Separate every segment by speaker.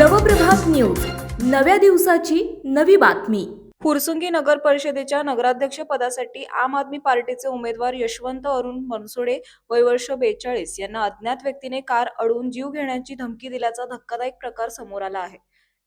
Speaker 1: नव्या दिवसाची नवी बातमी.
Speaker 2: फुरसुंगी नगर परिषदेच्या नगराध्यक्ष पदासाठी आम आदमी पार्टीचे उमेदवार यशवंत अरुण बनसोडे वय वर्ष बेचाळीस यांना अज्ञात व्यक्तीने कार अडवून जीव घेण्याची धमकी दिल्याचा धक्कादायक प्रकार समोर आला आहे.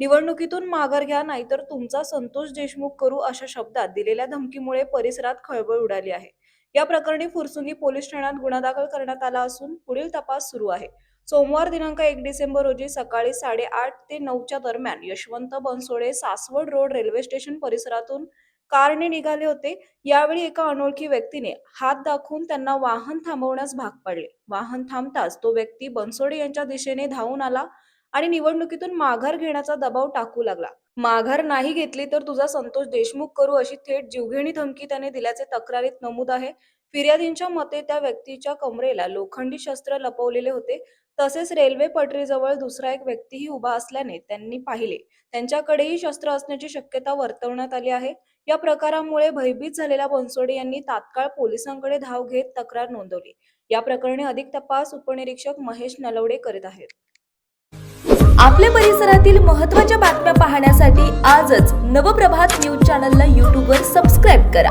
Speaker 2: निवडणुकीतून माघार घ्या नाहीतर तुमचा संतोष देशमुख करू अशा शब्दात दिलेल्या धमकीमुळे परिसरात खळबळ उडाली आहे. या प्रकरणी फुरसुंगी पोलीस ठाण्यात गुन्हा दाखल करण्यात आला असून पुढील तपास सुरू आहे. सोमवार दिनांक एक डिसेंबर रोजी सकाळी साडेआठ ते नऊच्या दरम्यान Yashwant Bansode Saswad road railway station परिसरातून कारने निघाले होते. यावेळी एका अनोळखी व्यक्तीने हात दाखवून त्यांना वाहन थांबवण्यास भाग पाडले. वाहन थांबताच तो व्यक्ती बनसोडे यांच्या दिशेने धावून आला आणि निवडणुकीतून माघार घेण्याचा दबाव टाकू लागला. माघार नाही घेतली तर तुझा संतोष देशमुख करू अशी थेट जीवघेणी धमकी त्याने दिल्याचे तक्रारीत नमूद आहे. फिर्यादींच्या मते त्या व्यक्तीच्या कमरेला लोखंडी शस्त्र लपवलेले होते. तसेच रेल्वे पटरीजवळ दुसरा एक व्यक्तीही उभा असल्याने त्यांनी पाहिले. त्यांच्याकडेही शस्त्र असण्याची शक्यता वर्तवण्यात आली आहे. या प्रकारामुळे भयभीत झालेल्या बनसोडे यांनी तात्काळ पोलिसांकडे धाव घेत तक्रार नोंदवली. या प्रकरणी अधिक तपास उपनिरीक्षक महेश नलवडे करीत आहेत.
Speaker 1: आपल्या परिसरातील महत्त्वाच्या बातम्या पाहण्यासाठी आजच नवप्रभात न्यूज चॅनलला यूट्यूबवर सबस्क्राईब करा.